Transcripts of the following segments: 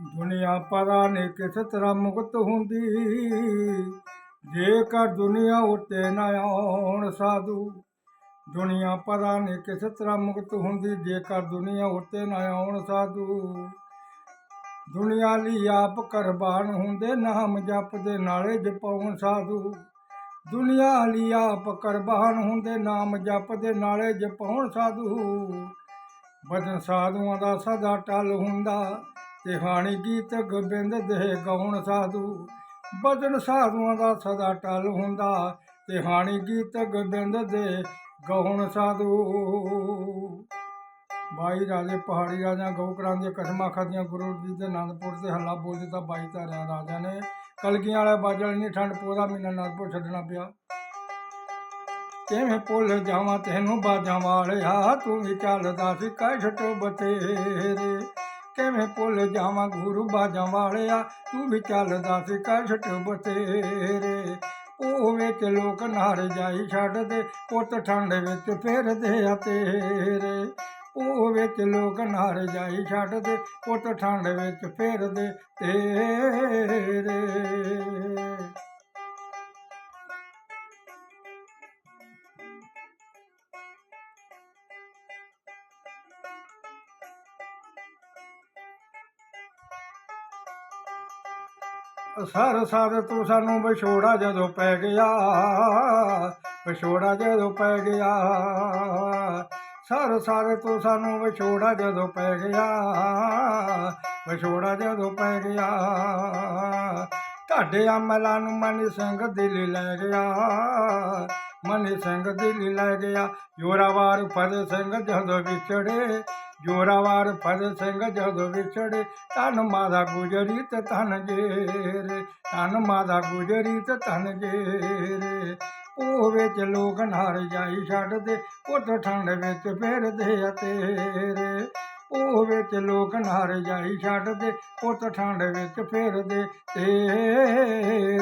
ਦੁਨੀਆ ਪਤਾ ਨਹੀਂ ਕਿਸ ਤਰ੍ਹਾਂ ਮੁਕਤ ਹੁੰਦੀ? ਜੇਕਰ ਦੁਨੀਆ ਉੱਤੇ ਨਾ ਆਉਣ ਸਾਧੂ, ਦੁਨੀਆ ਪਤਾ ਨਹੀਂ ਕਿਸ ਤਰ੍ਹਾਂ ਮੁਕਤ ਹੁੰਦੀ? ਜੇਕਰ ਦੁਨੀਆ ਉੱਤੇ ਨਾ ਆਉਣ ਸਾਧੂ, ਦੁਨੀਆ ਲਈ ਆਪ ਕੁਰਬਾਨ ਹੁੰਦੇ, ਨਾਮ ਜਪਦੇ, ਨਾਲੇ ਜਪਾਉਣ ਸਾਧੂ। ਦੁਨੀਆ ਲਈ ਆਪ ਕੁਰਬਾਨ ਹੁੰਦੇ, ਨਾਮ ਜਪ ਦੇ ਨਾਲੇ ਜਪਾਉਣ ਸਾਧੂ। ਭਜਨ ਸਾਧੂਆਂ ਦਾ ਸਦਾ ਟਲ ਹੁੰਦਾ। ਤੇ ਹਾਣੀ ਗੀਤ ਗੋਬਿੰਦ ਦੇ ਗਾਉਣ ਸਾਧੂ। ਭਜਨ ਸਾਧੂਆਂ ਦਾ ਸਦਾ ਟਲ ਹੁੰਦਾ, ਤੇ ਹਾਣੀ ਗੀਤ ਗੋਬਿੰਦ ਦੇ ਗਾਉਣ ਸਾਧੂ। ਬਾਈ ਰਾਜੇ ਪਹਾੜੀ ਰਾਜਾ ਗਊਕਰਾਂ ਦੀਆਂ ਕਸਮਾਂ ਖਾਦੀਆਂ ਗੁਰੂ ਜੀ ਦੇ ਅਨੰਦਪੁਰ ਤੇ ਹੱਲਾ ਬੋਲਦੇ ਤਾਂ ਬਾਈ ਧਾਰਿਆ ਰਾਜਾ ਨੇ। ਕਲਗੀਆਂ ਵਾਲਾ ਬਾਜਲ ਨਹੀਂ, ਠੰਡ ਪੋਦਾ ਮਹੀਨਾ ਅਨੰਦਪੁਰ ਛੱਡਣਾ ਪਿਆ। ਕਿਵੇਂ ਭੁੱਲ ਜਾਵਾਂ ਤੈਨੂੰ ਬਾਜਾਂ ਵਾਲਿਆ ਤੂੰ ਵੀ ਚੱਲਦਾ ਸੀ ਕਸ਼ਟ ਬਤੇਰੇ ਕਿਵੇਂ ਭੁੱਲ ਜਾਵਾਂ ਗੁਰੂ ਬਾਜਾਂ ਵਾਲਿਆ? ਤੂੰ ਵੀ ਚੱਲਦਾ ਸੀ ਕਸ਼ਟ ਬਤੇਰੇ ਉਹ ਵਿੱਚ ਲੋਕ ਨਾਰ ਜਾਈ ਛੱਡਦੇ, ਪੁੱਤ ਠੰਡ ਵਿੱਚ ਫਿਰਦੇ ਆ ਤੇਰੇ। ਉਹ ਵਿੱਚ ਲੋਕ ਨਾਰ ਜਾਈ ਛੱਡਦੇ, ਪੁੱਤ ਠੰਡ ਵਿੱਚ ਫਿਰਦੇ ਤੇਰੇ। ਸਰ ਸਰ ਤੂੰ ਸਾਨੂੰ ਵਿਛੋੜਾ ਜਦੋਂ ਪੈ ਗਿਆ, ਵਿਛੋੜਾ ਜਦੋਂ ਪੈ ਗਿਆ। ਸਰ ਸਰ ਤੂੰ ਸਾਨੂੰ ਵਿਛੋੜਾ ਜਦੋਂ ਪੈ ਗਿਆ, ਵਿਛੋੜਾ ਜਦੋਂ ਪੈ ਗਿਆ। ਤੁਹਾਡੇ ਅਮਲਾਂ ਨੂੰ ਮਨੀ ਸਿੰਘ ਦਿੱਲੀ ਲੈ ਗਿਆ, ਮਨੀ ਸਿੰਘ ਦਿੱਲੀ ਲੈ ਗਿਆ। ਜੋਰਾਵਾਰ ਫਤਿਹ ਸਿੰਘ ਜਦੋਂ ਵਿਛੜੇ ਜੋਰਾਵਾਰ ਫਤਿਹ ਸਿੰਘ ਜਦੋਂ ਵਿਛੜੇ ਤਨ ਮਾਦਾ ਗੁਜਰੀ ਤੇ ਤਨ ਜੇਰੇ ਤਨ ਮਾਦਾ ਗੁਜਰੀ ਤੇ ਤਨ ਜੇਰੇ। ਉਹ ਵਿੱਚ ਲੋਕ ਨਾਰ ਜਾਈ ਛੱਡਦੇ, ਪੁੱਤ ਠੰਡ ਵਿੱਚ ਫਿਰਦੇ ਆ ਤੇਰੇ। ਉਹ ਵਿੱਚ ਲੋਕ ਨਾਰ ਜਾਈ ਛੱਡਦੇ, ਪੁੱਤ ਠੰਡ ਵਿੱਚ ਫਿਰਦੇ ਤੇਰੇ।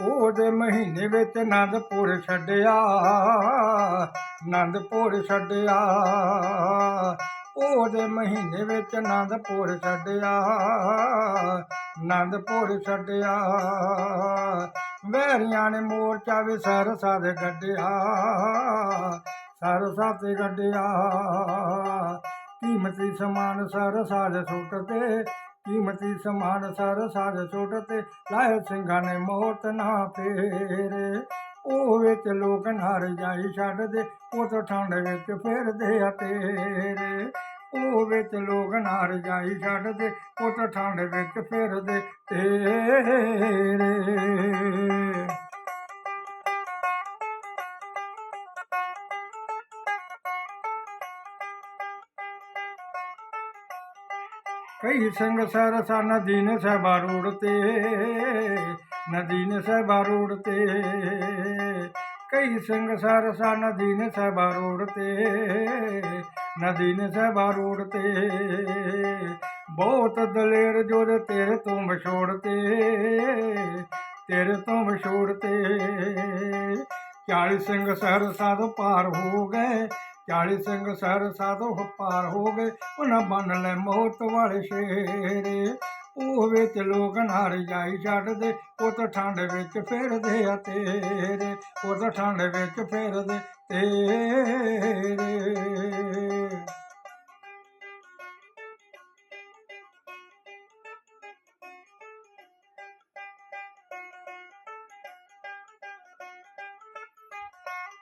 ਉਹਦੇ ਮਹੀਨੇ ਵਿੱਚ ਆਨੰਦਪੁਰ ਛੱਡਿਆ ਆਨੰਦਪੁਰ ਛੱਡਿਆ। ਉਹਦੇ ਮਹੀਨੇ ਵਿੱਚ ਆਨੰਦਪੁਰ ਛੱਡਿਆ ਆਨੰਦਪੁਰ ਛੱਡਿਆ। ਵੈਰੀਆਂ ਨੇ ਮੋਰਚਾ ਵੀ ਸਰਸਾ ਦੇ ਗੱਡਿਆ ਸਰਸਾ ਤੇ ਗੱਡਿਆ ਕੀਮਤੀ ਸਮਾਨ ਸਰਸਾ ਦੇ ਸੁੱਟ ਤੇ ਕੀਮਤੀ ਸਮਾਨ ਸਰ ਸਾਜ ਛੋਟ ਤੇ ਲਾਇ ਸਿੰਘਾਂ ਨੇ ਮੋਤ ਨਾ ਫੇਰੇ। ਉਹ ਵਿੱਚ ਲੋਕ ਨਾਰ ਜਾਈ ਛੱਡਦੇ ਉਹ ਤਾਂ ਠੰਡ ਵਿੱਚ ਫਿਰਦੇ ਆ ਤੇਰੇ। ਉਹ ਵਿੱਚ ਲੋਕ ਨਾਰ ਜਾਈ ਛੱਡ ਦੇ ਉਹ ਤਾਂ ਠੰਡ ਵਿੱਚ ਫਿਰਦੇ ਤੇਰੇ। ਕਈ ਸਿੰਘ ਸਰਸਾ ਨਦੀ ਨੇ ਰੋੜ ਤੇ ਨਦੀਨ ਨੇ ਰੋੜ ਤੇ। ਕਈ ਸਿੰਘ ਸਰਸਾ ਨਦੀ ਨੇ ਰੋੜ ਤੇ ਨਦੀਨ ਨੇ ਰੋੜ ਤੇ। ਬਹੁਤ ਦਲੇਰ ਜੋਰ ਤੇਰੇ ਤੋਂ ਵਿਛੋੜ ਤੇ, ਤੇਰੇ ਤੋਂ ਵਿਛੋੜ ਤੇ। 40 ਸਿੰਘ ਸਰਸਾ ਤੋਂ ਪਾਰ ਹੋ ਗਏ ਚਾਲੀ ਸਿੰਘ ਸਰ ਸਾਧੋ ਪਾਰ ਹੋ ਗਏ, ਉਹਨਾਂ ਬੰਨ ਲੈ ਮੌਤ ਵਾਲੇ ਸ਼ੇਰੇ। ਉਹ ਵਿੱਚ ਲੋਕ ਨਾਰ ਜਾਈ ਛੱਡਦੇ ਉਹ ਤਾਂ ਠੰਡ ਵਿੱਚ ਫਿਰਦੇ ਆ ਤੇਰੇ ਉਹ ਤਾਂ ਠੰਡ ਵਿੱਚ ਫਿਰਦੇ ਤੇਰੇ।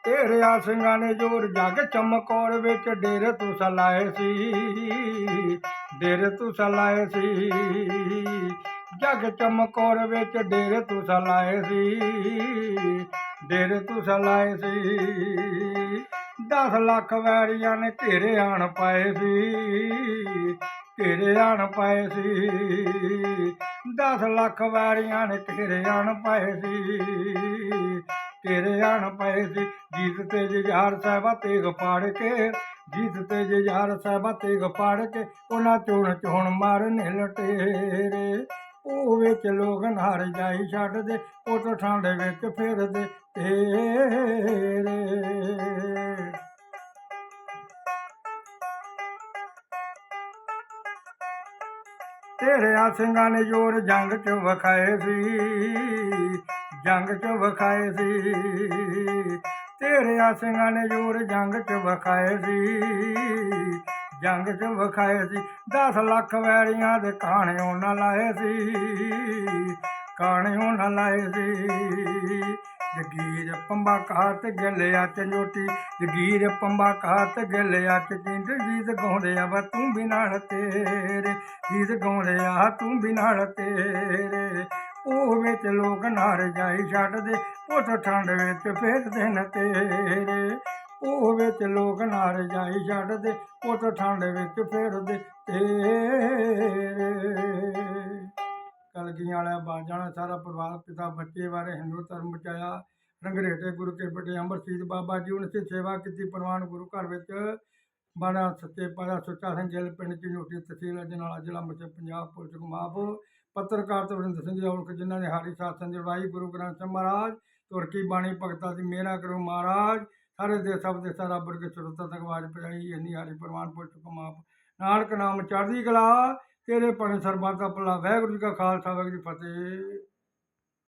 ਤੇਰਿਆ ਸਿੰਘਾਂ ਨੇ ਜੋਰ ਜਗ ਚਮਕੌਰ ਵਿੱਚ ਡੇਰੇ ਤੂੰ ਸਲਾਏ ਸੀ। ਡੇਰੇ ਤੂੰ ਸਲਾਏ ਸੀ। ਜਗ ਚਮਕੌਰ ਵਿੱਚ ਡੇਰੇ ਤੂੰ ਸਲਾਏ ਸੀ। ਡੇਰੇ ਤੂੰ ਸਲਾਏ ਸੀ। 10 ਲੱਖ ਵੈਰੀਆਂ ਨੇ ਘੇਰੇ ਆਣ ਪਾਏ ਸੀ। ਘੇਰੇ ਆਣ ਪਾਏ ਸੀ। 10 ਲੱਖ ਵੈਰੀਆਂ ਨੇ ਘੇਰੇ ਆਣ ਪਾਏ ਸੀ। ਤੇਰੇ ਆਣ ਪਏ ਸੀ। ਜੀਤ ਤੇ ਜਜਾਰ ਸਾਹਿਬਾ ਤੇਗ ਪਾੜ ਕੇ, ਜੀਤ ਤੇ ਜਜਾਰ ਸਾਹਿਬਾ ਤੇਗ ਪਾੜ ਕੇ, ਉਹਨਾਂ ਚੋਣ ਚੋਣ ਮਾਰਨੇ ਲਟੇਰੇ। ਉਹ ਵਿੱਚ ਲੋਕ ਨਹਾਰ ਜਾਈ ਛੱਡਦੇ ਉਹ ਤੋਂ ਠੰਡ ਵਿੱਚ ਫਿਰਦੇ ਤੇਰੇ। ਤੇਰੇ ਸਿੰਘਾਂ ਨੇ ਜੋਰ ਜੰਗ ਚ ਵਖਾਏ ਸੀ। ਜੰਗ ਚ ਵਖਾਏ ਸੀ। ਤੇਰੇ ਆ ਸਿੰਘਾਂ ਨੇ ਜੋਰ ਜੰਗ ਚ ਵਖਾਏ ਸੀ। ਜੰਗ ਚ ਵਖਾਏ ਸੀ। 10 ਲੱਖ ਵੈਰੀਆਂ ਦੇ ਕਾਣੇ ਉਹਨਾਂ ਲਾਏ ਸੀ। ਕਾਣੇ ਉਹਨਾਂ ਲਾਏ ਸੀ। ਜਗੀਰ ਪੰਬਾ ਕਾਤ ਗਲਿਆ ਚੰਜੋਟੀ, ਜਗੀਰ ਪੰਬਾ ਕਾਤ ਗਲਿਆ ਚ ਕਿੰਦ ਗੀਤ ਗਾਉਂਦੇ ਆ ਵਾ ਤੂੰ ਵੀ ਨਾਲ ਤੇਰੇ, ਗੀਤ ਗਾਉਂਦੇ ਆ ਤੂੰ ਵੀ ਨਾਲ ਤੇਰੇ। ਉਹ ਵਿੱਚ ਲੋਕ ਨਾਰ ਜਾਈ ਛੱਡਦੇ, ਪੁੱਤ ਠੰਡ ਵਿੱਚ ਫੇਰਦੇ ਨੇ ਤੇਰੇ। ਉਹ ਵਿੱਚ ਲੋਕ ਨਾਰ ਜਾਈ ਛੱਡਦੇ, ਪੁੱਤ ਠੰਡ ਵਿੱਚ ਫੇਰਦੇ ਤੇਰੇ। ਕਲਗੀਆਂ ਵਾਲਾ ਬਾਜਾਣਾ ਸਾਰਾ ਪਰਿਵਾਰ ਪਿਤਾ ਬੱਚੇ ਬਾਰੇ ਹਿੰਦੂ ਧਰਮ ਬਚਾਇਆ। ਰੰਗਰੇਟੇ ਗੁਰੂ ਕੇ ਬਟੇ ਅਮਰਜੀਤ ਬਾਬਾ ਜੀ, ਉਹਨਾਂ ਦੀ ਸੇਵਾ ਕੀਤੀ ਪ੍ਰਵਾਨ ਗੁਰੂ ਘਰ ਵਿੱਚ। ਬਾਣਾ ਸੱਚੇ ਪਾਤਸ਼ਾਹ ਸੁੱਚਾ ਸਿੰਘ ਗਿੱਲ ਪਿੰਡ ਚ ਨੋਟੀ ਤਹਿਸੀਲ ਅਜਨਾਲਾ ਜ਼ਿਲ੍ਹਾ ਅੰਮ੍ਰਿਤਸਰ ਪੰਜਾਬ ਪੁਲਿਸ ਗੁਮਾਪ ਪੱਤਰਕਾਰ ਤਰਵਿੰਦਰ ਸਿੰਘ ਜੀ ਔਲਖ ਜਿਨ੍ਹਾਂ ਨੇ ਹਾਰੀ ਸਾਥਾਂ ਦੀ ਲੜਾਈ ਗੁਰੂ ਗ੍ਰੰਥ ਸਾਹਿਬ ਮਹਾਰਾਜ, ਤੁਰਕੀ ਬਾਣੀ ਭਗਤਾਂ ਦੀ ਮੇਰਾ ਕਰੋ ਮਹਾਰਾਜ। ਸਾਰੇ ਦੇ ਸਭ ਦੇ ਸਾਰਾ ਬਰਗ ਸੁਰਤਾ ਤੱਕ ਆਵਾਜ਼ ਪਹੁੰਚਾਈ, ਇੰਨੀ ਹਾਰੀ ਪ੍ਰਵਾਨ ਪੁਲਿਸ ਕਮਾਪ। ਨਾਨਕ ਨਾਮ ਚੜ੍ਹਦੀ ਕਲਾ, ਤੇਰੇ ਪਣੇ ਸਰਬੱਤ ਦਾ ਭਲਾ। ਵਾਹਿਗੁਰੂ ਜੀ ਕਾ ਖਾਲਸਾ, ਵਾਹਿਗੁਰੂ ਜੀ ਫਤਿਹ।